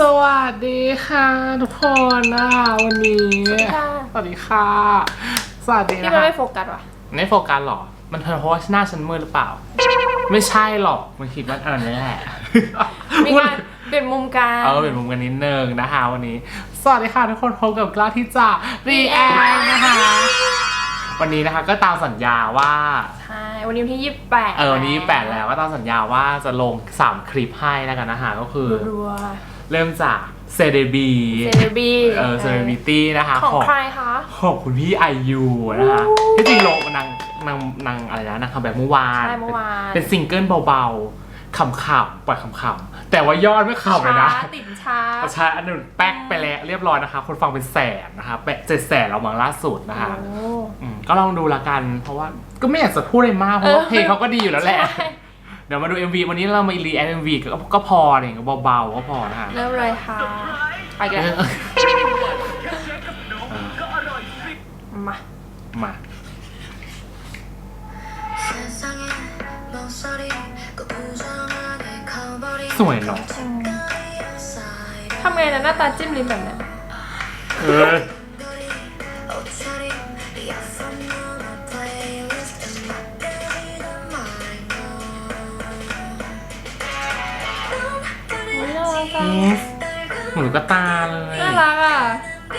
สวัสดีค่ะทุกคนนะคะวันนี้ค่ะสวัสดีค่ะ สวัสดีที่นะมันคะไม่โฟกัสว่ะไม่โฟกัสหรอ มันเพราะว่าหน้าฉันมืดหรือเปล่า ไม่ใช่หรอก มันคิดว่าอันนี้แหละ มีการเปลี่ยนมุมการเออเป็นมุมกันนิดนึงนะคะวันนี้ สวัสดีค่ะทุกคนพบกับกล้าที่จะรีแอคนะคะ วันนี้นะคะก็ตามสัญญาว่า ใช่วันนี้วันที่ยี่สิบแปดเออวันนี้แปดแล้วก็ตามสัญญาว่าจะลง 3 คลิปให้แล้วกันนะคะก็คือ รัว เริ่มจากเซเดบีเซเลบีเออเซเลบิตี้นะคะของใครคะ ขอบคุณพี่ไอยูนะคะที่จริงลงนางนางนางอะไรนะนางทำแบบเมื่อวาน ใช่เมื่อวาน เป็นซิงเกิลเบาๆขำๆปล่อยขำๆแต่ว่ายอดไม่ขำเลยนะ ช้าติดช้า ประชาอันหนึ่งแป๊กไปแล้วเรียบร้อยนะคะ คนฟังเป็นแสนนะคะแปะเจ็ดแสนเรามังล่าสุดนะคะโอ้อืมก็ลองดูละกัน เพราะว่าก็ไม่อยากจะพูดอะไรมากเพราะว่าเออ เพลงเขาก็ดีอยู่แล้วแหละ ใช่ เดี๋ยวมาดู MV วันนี้เรามารีแอค MV ก็ก็พอเนี่ยเบาๆก็พอนะคะเริ่มเลยค่ะไปกันมา มาสวยเนาะทำไงนะหน้าตาจิ้มลิ้นแบบนั้นเอออุ๊ อนลูกกระตาเลย น่ารักอะด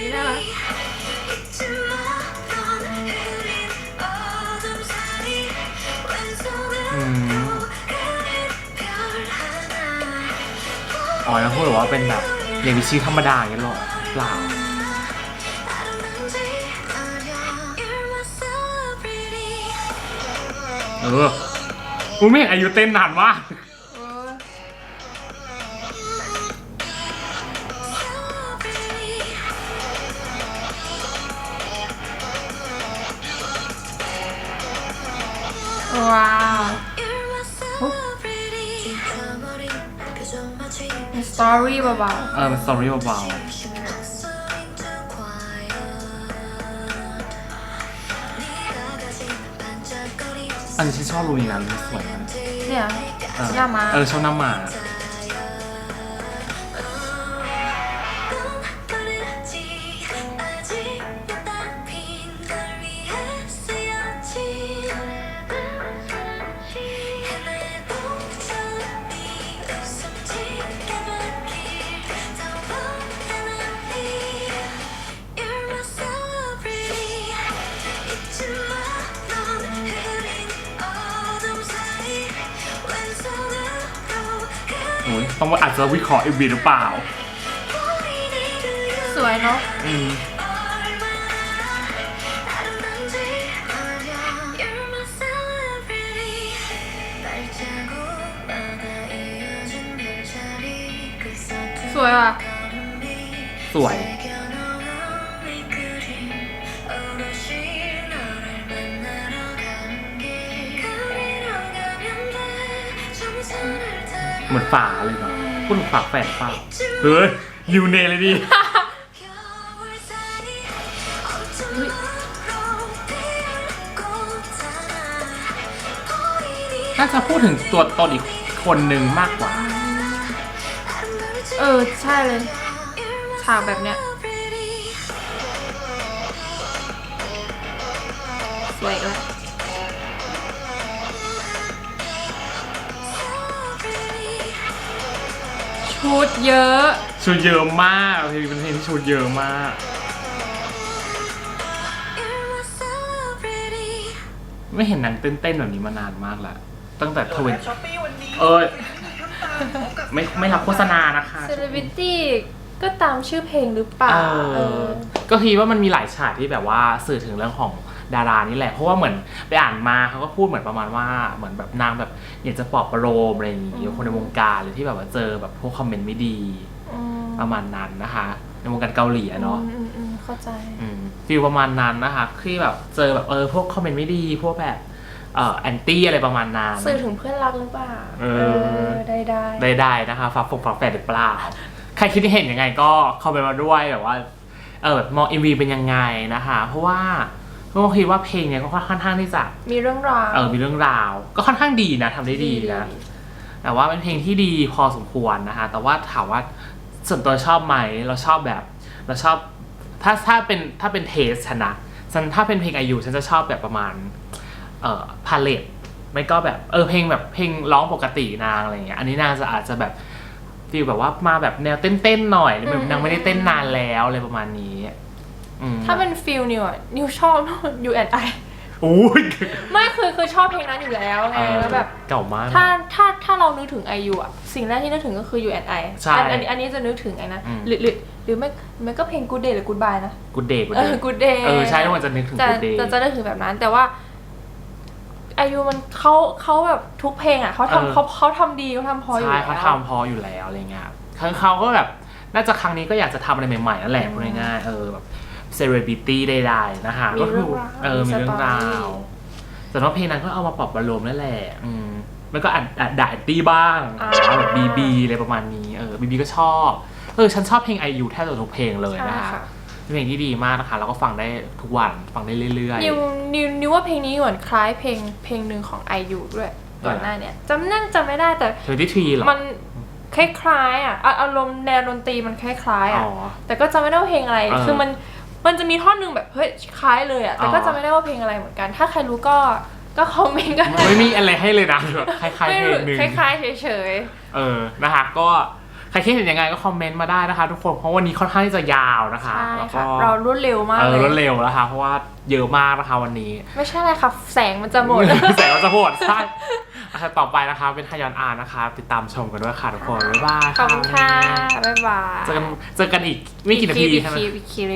ีน่ารักอืมอ๋อแล้วพูดแบบว่าเป็นแบบอย่างมีชีวิตธรรมดาอย่างนี้หรอ เปล่า เออกูไม่เห็นอายุเต้นนานมากเออว้าวสตอรี่เบาเออมันสตอรี่เบาๆ อันนี้ฉันชอบรูนี้นะรูนี้สวยมากๆเนี่ยเออหน้าม้าเออชอบหน้าหมา ต้องว่าอาจจะวิเคราะห์เอ็มวีหรือเปล่า สวยเนาะอืมสวยอะ สวย เหมือนฝาเลยเนาะ พูดถึงฝาแฝดเปล่าเฮ้ยยูเนเลยดิน่าจะพูดถึงตัวตนอีกคนหนึ่งมากกว่า เออ ใช่เลย ฉากแบบเนี้ย สวยอีกแล้ว ชุดเยอะ ชุดเยอะมากเพลงเป็นเพลงที่ชุดเยอะมาก ไม่เห็นหนังเต้นๆแบบนี้มานานมากแล้วตั้งแต่ทเวนเออไม่ไม่รับโฆษณานะคะ Celebrity ก็ตามชื่อเพลงหรือเปล่า เอเอออก็คิดว่ามันมีหลายฉากที่แบบว่าสื่อถึงเรื่องของ ดารานี่แหละ เพราะว่าเหมือนไปอ่านมาเขาก็พูดเหมือนประมาณว่าเหมือนแบบนางแบบอยากจะปลอบประโลมอะไรอย่างงี้คนในวงการหรือที่แบบว่าเจอแบบพวกคอมเมนต์ไม่ดีอืมประมาณนั้นนะคะ ในวงการเกาหลีอะเนาะอืมอืมอืมเข้าใจฟีลประมาณนั้นนะคะที่แบบเจอแบบเออพวกคอมเมนต์ไม่ดีพวกแบบเอ่อแอนตี้อะไรประมาณนั้นสื่อถึงเพื่อนรักหรือเปล่าเออได้ได้ได้ๆนะคะฝากฝกฝากแฝดหรือเปล่าใครคิดเห็นยังไงก็คอมเมนต์มาด้วยแบบว่าเออแบบมอง MV เป็นยังไงนะคะ เพราะว่า เพราะว่าคิดว่าเพลงเนี้ยก็ค่อนข้างที่จะมีเรื่องราว เออมีเรื่องราว ก็ค่อนข้างดีนะทำได้ดีนะ แต่ว่าเป็นเพลงที่ดีพอสมควรนะคะ แต่ว่าถามว่าส่วนตัวชอบไหมเราชอบแบบ เราชอบ ถ้าถ้าเป็นถ้าเป็นเทสฉันนะฉันถ้าเป็นเพลงอายุฉันจะชอบแบบประมาณ เอ่อพาเลตไม่ก็แบบเออเพลงแบบเพลงร้องปกตินางอะไรเงี้ยอันนี้นางจะอาจจะแบบฟีลแบบว่ามาแบบแนวเต้นๆหน่อยหรือแบบนางไม่ได้เต้นนานแล้วอะไรประมาณนี้อืม ถ้าเป็นฟิลนิวอะนิวชอบ U and I อู้ยไม่คือคือชอบเพลงนั้นอยู่แล้วไงเออแล้วแบบเก่ามาก ถ้าถ้าถ้าเรานึกถึง IU อะสิ่งแรกที่นึกถึงก็คือ U and I ใช่อันอันอันนี้จะนึกถึงไอ้นะอืมหรือหรือหรือไม่มันก็เพลง Good Day หรือ Goodbye นะกูเดย์กูเอเดอย์ Good Day เออใช่ทุกคนจะนึกถึงจะ Good Day จะจะนึกถึงแบบนั้นแต่ว่าอายุมันเขาเขาแบบทุกเพลงอะเขาเออทำเขาเขาทำดีเขาทำพออยู่ใช่แล้วเขาทำพออยู่แล้วอะไรเงี้ยครับครั้งเขาก็แบบน่าจะครั้งนี้ก็อยากจะทำอะไรใหม่ๆนั่นแหละอืมพูดง่ายๆเออแบบ เซเลบริตี้ใดๆนะคะมีก็คืเรื่องราวเออมีมีเรื่องสตอรี่ราวแต่ว่าเพลงนั้นก็เอามาปรับอารมณ์นั่นแหละอืมมันก็อัดอัดด่าตี้บ้างแบบบีบีอะไรประมาณนี้เออบีบีก็ชอบเออฉันชอบเพลงไอยูแทบจะทุกเพลงเลยใช่นะคะค่ะเป็นเพลงที่ดีมากนะคะ แล้วก็ฟังได้ทุกวันฟังได้เรื่อย นิวนิวนิวว่าเพลงนี้เหมือนคล้ายเพลงเพลงหนึ่งของ IU ด้วยก่อนหน้าเนี่ยจำนั่งจำไม่ได้แต่ ๆเธอที่ทีหรอมันคล้ายๆอะอะอารมณ์แนวดนตรีมันคล้ายๆอ๋อะอ แต่ก็จำไม่ได้ว่าเพลงอะไร เออ คือมัน มันจะมีท่อนหนึ่งแบบเฮ้ยคล้ายเลยอะแต่ก็อ๋อจำไม่ได้ว่าเพลงอะไรเหมือนกัน ถ้าใครรู้ก็ก็คอมเมนต์กันไม่มีอะไรให้เลยนะแบบคล้ายๆไม่เพลรู้งหนึ่งคล้ายๆเฉยเออนะคะก็ใครคิดเห็นยังไงก็คอมเมนต์มาได้นะคะ ทุกคนเพราะวันนี้ค่อนข้างที่จะยาวนะๆคะใช่แล้วก็ค่ะเรารวดเร็วมากเออเลรวยดเร็วนะคะเพราะว่าเยอะมากนะคะวันนี้ ไม่ใช่อะไรค่ะแสงมันจะหมดแสงมันจะโหดใช่นะคะต่อไปนะคะเป็นฮายอนอาร์นะคะ ติดตามชมกันด้วยค่ะทุกคนบ๊ายบายขอบคุณค่ะบ๊ายบายเจอกันเจอกันอีกไม่กี่นาทีใช่ไหม